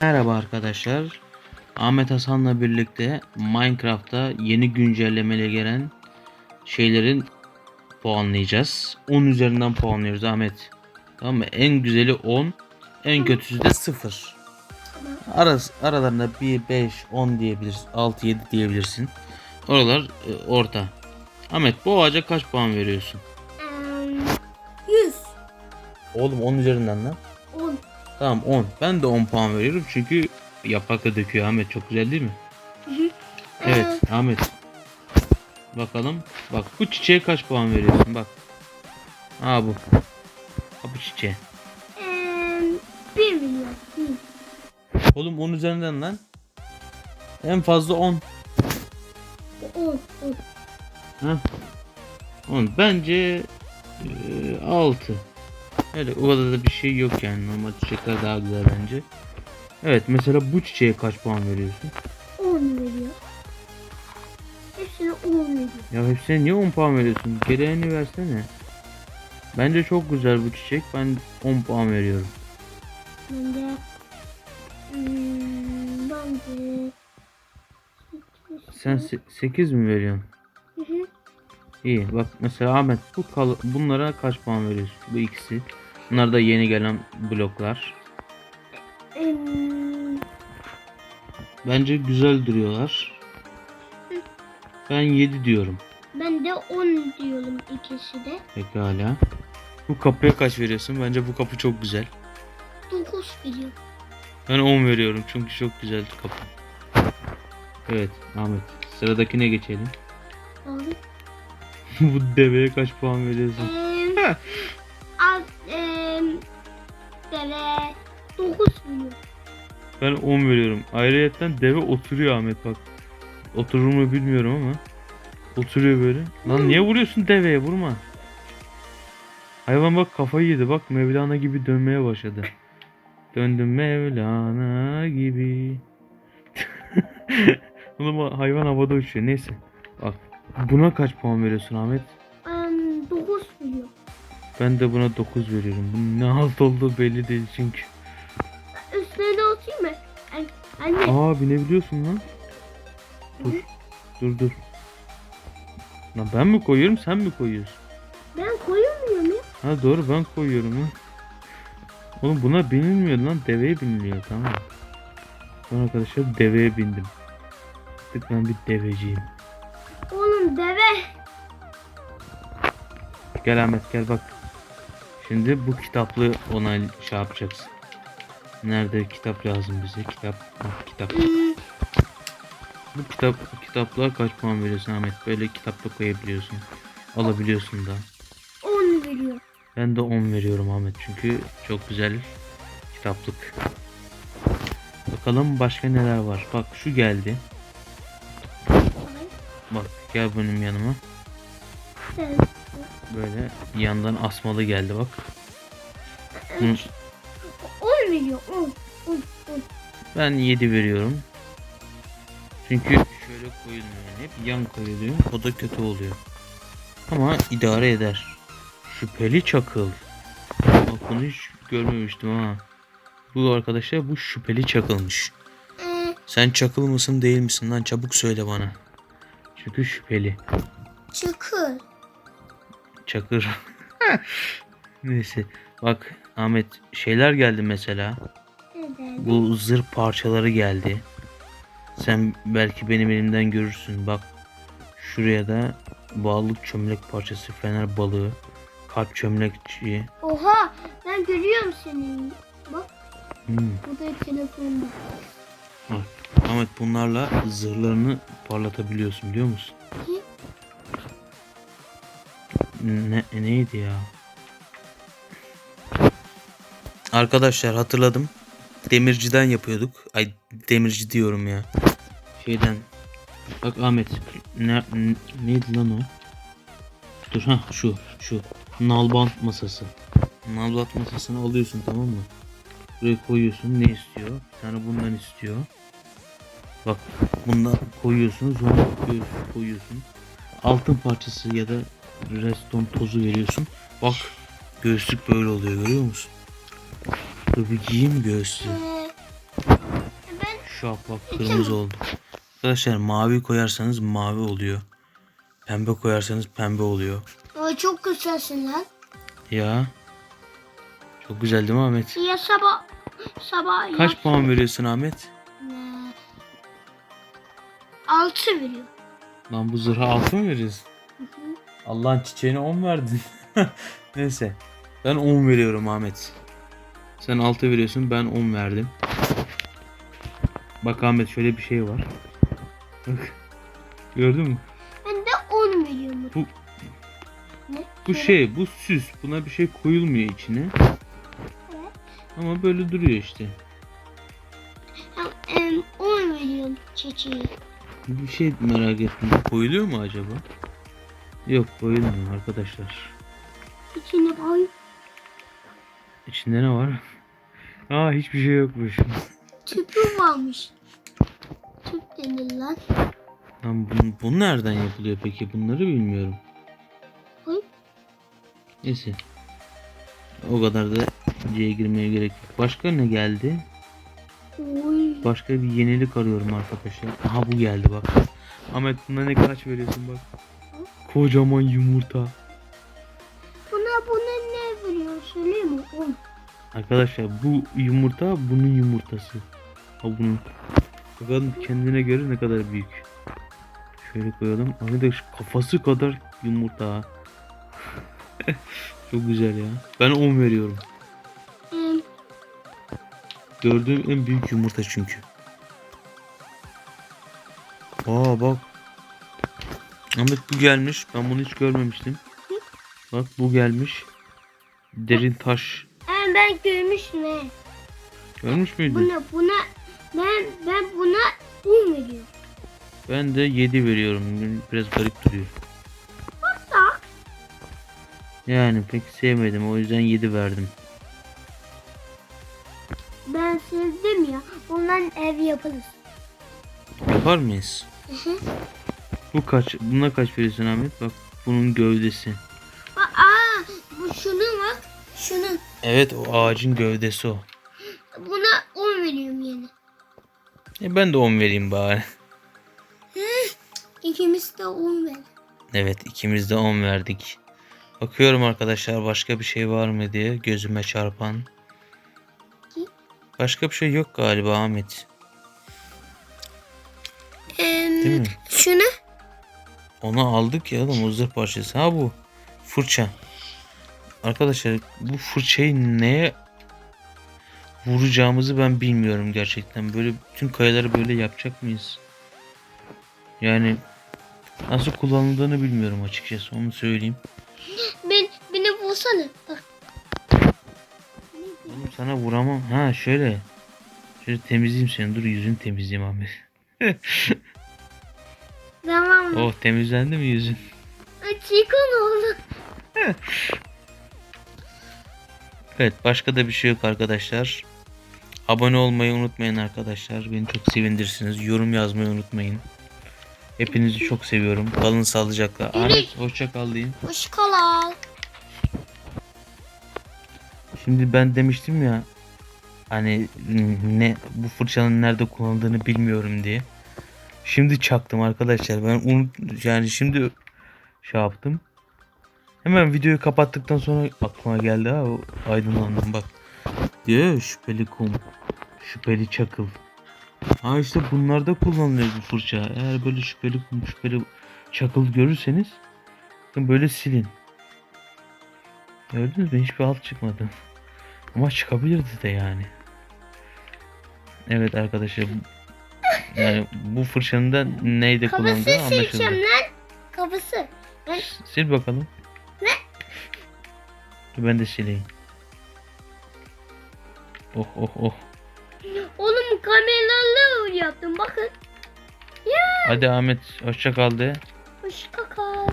Merhaba arkadaşlar. Ahmet Hasan'la birlikte Minecraft'ta yeni güncellemeyle gelen şeylerin puanlayacağız. 10 üzerinden puanlıyoruz Ahmet. Tamam mı? En güzeli 10, en kötüsü de 0. Aras, aralarında 1, 5, 10 diyebilirsin. 6, 7 diyebilirsin. Oralar e, orta. Ahmet bu ağaca kaç puan veriyorsun? Eee, 100. Oğlum 10 üzerinden lan. 10. Tamam 10. Ben de 10 puan veriyorum çünkü yaprak da döküyor Ahmet. Çok güzel değil mi? Evet Ahmet. Bakalım. Bak bu çiçeğe kaç puan veriyorsun? Bak. Aa bu. Ha bu çiçeğe. Eee, 1 milyon. Hı. Oğlum 10 üzerinden lan. En fazla 10. 10. 10. Ha. 10. Bence 6. Öyle o kadar da bir şey yok yani. Normal çiçekler daha güzel bence. Evet mesela bu çiçeğe kaç puan veriyorsun? 10 veriyor. Hepsine 10 veriyor. Ya hepsine niye 10 puan veriyorsun? Gereğini versene. Bence çok güzel bu çiçek. Ben 10 puan veriyorum. Ben de hmm, ben de Sen 8 mi veriyorsun? Hı hı. İyi. Bak mesela Ahmet bu kal bunlara kaç puan veriyorsun? Bu ikisi. Bunlar da yeni gelen bloklar. Bence güzel duruyorlar. Ben 7 diyorum. ben de 10 diyorum ikisi de. Pekala. Bu kapıya kaç veriyorsun? Bence bu kapı çok güzel. 9 veriyor. Ben 10 veriyorum çünkü çok güzel kapı. Evet Ahmet. Sıradakine geçelim. Abi. bu deveye kaç puan veriyorsun? Em, 9 veriyor. Ben 10 veriyorum. Ayrıyetten deve oturuyor Ahmet bak. Oturur mu bilmiyorum ama. Oturuyor böyle. Lan niye vuruyorsun deveye vurma. Hayvan bak kafayı yedi bak Mevlana gibi dönmeye başladı. Döndüm Mevlana gibi. Oğlum hayvan havada uçuyor neyse. Bak buna kaç puan veriyorsun Ahmet? Em, 9 veriyor. Ben de buna 9 veriyorum. Bunun ne halt olduğu belli değil çünkü. Anne. Aa binebiliyorsun lan. Dur. Dur dur. Lan ben mi koyuyorum sen mi koyuyorsun? Ben koyamıyorum ya. Ha doğru ben koyuyorum ha. Oğlum buna binilmiyor lan deveye biniliyor tamam. Ben arkadaşlar deveye bindim. Artık ben bir deveciyim. Oğlum deve. Gel Ahmet gel bak. Şimdi bu kitaplı ona şey yapacaksın. Nerede kitap lazım bize? Kitap. Kitap. Bu kitap kitaplığa kaç puan veriyorsun Ahmet? Böyle kitapta koyabiliyorsun. Alabiliyorsun da. 10 veriyor. Ben de 10 veriyorum Ahmet çünkü çok güzel kitaplık. Bakalım başka neler var. Bak şu geldi. Bak gel benim yanıma. Böyle yandan asmalı geldi bak. Hı, 10 veriyor. 10. 10. 10. Ben 7 veriyorum. Çünkü şöyle koyulmuyor. Hep yan koyuluyor. O da kötü oluyor. Ama idare eder. Şüpheli çakıl. Bak bunu hiç görmemiştim ha. Bu arkadaşlar bu şüpheli çakılmış. Sen çakıl mısın değil misin lan çabuk söyle bana. Çünkü şüpheli. çıkır. Çakır. Neyse. Bak Ahmet şeyler geldi mesela. Bu zırh parçaları geldi. Sen belki benim elimden görürsün. Bak şuraya da bağlık çömlek parçası, fener balığı, kalp çömlekçi. Oha ben görüyorum seni. Bak Hmm. bu da telefonda. Bak. Ahmet bunlarla zırhlarını parlatabiliyorsun biliyor musun? Ne neydi ya? Arkadaşlar hatırladım. Demirciden yapıyorduk. Ay demirci diyorum ya. Şeyden. Bak Ahmet. Ne, neydi lan o? Dur ha şu şu. Nalbant masası. Nalbant masasını alıyorsun tamam mı? Buraya koyuyorsun ne istiyor? Bir tane bundan istiyor. Bak bundan koyuyorsun sonra koyuyorsun, koyuyorsun. Altın parçası ya da redstone tozu veriyorsun. Bak göğüslük böyle oluyor görüyor musun? Dur bir giyeyim göğüslüğü. Ee, Şak bak kırmızı oldu. Arkadaşlar mavi koyarsanız mavi oluyor. Pembe koyarsanız pembe oluyor. Ay çok güzelsin lan. Ya. Çok güzel değil mi Ahmet? Ya sabah sabah Kaç ya, puan veriyorsun Ahmet? Ee, altı veriyor. Lan bu zırha 6 mı veriyorsun? Allah'ın çiçeğine 10 verdin. Neyse. Ben 10 veriyorum Ahmet. Sen 6 veriyorsun ben 10 verdim. Bak Ahmet şöyle bir şey var. Bak. Gördün mü? Ben de on veriyorum. Bu- ne? Bu şey bu süs. Buna bir şey koyulmuyor içine. Evet. Ama böyle duruyor işte. Ben, em, on veriyorum çiçeği. Bir şey merak ettim. Koyuluyor mu acaba? Yok koyulmuyor arkadaşlar. İçine koy. İçinde ne var? Aa hiçbir şey yokmuş. Tüpü varmış. Tüp denir lan. Lan bu, bu nereden yapılıyor peki? Bunları bilmiyorum. Koy. Neyse. O kadar da C'ye girmeye gerek yok. Başka ne geldi? Oy. Başka bir yenilik arıyorum arkadaşlar. Aha bu geldi bak. Ahmet buna ne kaç veriyorsun bak. Kocaman yumurta. Arkadaşlar bu yumurta bunun yumurtası. Ha bunun. Bakalım kendine göre ne kadar büyük. Şöyle koyalım. Şu kafası kadar yumurta. Çok güzel ya. Ben 10 veriyorum. Gördüğüm en büyük yumurta çünkü. Aa bak. Ahmet bu gelmiş. Ben bunu hiç görmemiştim. Bak bu gelmiş. Derin taş. em, ben görmüştüm he. Görmüş müydün? Buna buna ben ben buna on veriyorum. Ben de 7 veriyorum. Biraz garip duruyor. Bak. Yani pek sevmedim. O yüzden 7 verdim. Ben sevdim ya. Ondan ev yaparız. Yapar mıyız? Bu kaç? Buna kaç veriyorsun Ahmet? Bak bunun gövdesi. Evet o ağacın gövdesi o. Buna on veriyorum yine. E ben de 10 vereyim bari. İkimiz de on ver. Evet ikimiz de 10 verdik. Bakıyorum arkadaşlar başka bir şey var mı diye gözüme çarpan. Başka bir şey yok galiba Ahmet. Değil mi? Şunu. Onu aldık ya o zırh parçası. Ha bu fırça. Arkadaşlar bu fırçayı neye vuracağımızı ben bilmiyorum gerçekten. Böyle bütün kayaları böyle yapacak mıyız? Yani nasıl kullanıldığını bilmiyorum açıkçası onu söyleyeyim. Ben beni bulsana. Bak. Oğlum sana vuramam. Ha şöyle. Şöyle temizleyeyim seni. Dur yüzünü temizleyeyim Ahmet. Tamam. Oh temizlendi mi yüzün? Çıkın oğlum. Evet başka da bir şey yok arkadaşlar. Abone olmayı unutmayın arkadaşlar. Beni çok sevindirsiniz. Yorum yazmayı unutmayın. Hepinizi çok seviyorum. Kalın sağlıcakla. Ahmet hoşça kal deyin. Hoş kal. Şimdi ben demiştim ya hani ne bu fırçanın nerede kullanıldığını bilmiyorum diye. Şimdi çaktım arkadaşlar. Ben unut yani şimdi şey yaptım. Hemen videoyu kapattıktan sonra aklıma geldi ha o aydınlandım bak. Diyor ya, şüpheli kum. Şüpheli çakıl. Ha işte bunlarda kullanılıyor bu fırça. Eğer böyle şüpheli kum, şüpheli çakıl görürseniz bakın böyle silin. Gördünüz mü? Hiçbir alt çıkmadı. Ama çıkabilirdi de yani. Evet arkadaşlar. Yani bu fırçanın da neyde Kafası kullanıldığı anlaşıldı. sileceğim lan. Kafası. Ben Sil bakalım. Dur ben de sileyim. Oh oh oh. oğlum kameralı yaptım bakın. Hadi Ahmet hoşça kal de. Hoş kaka.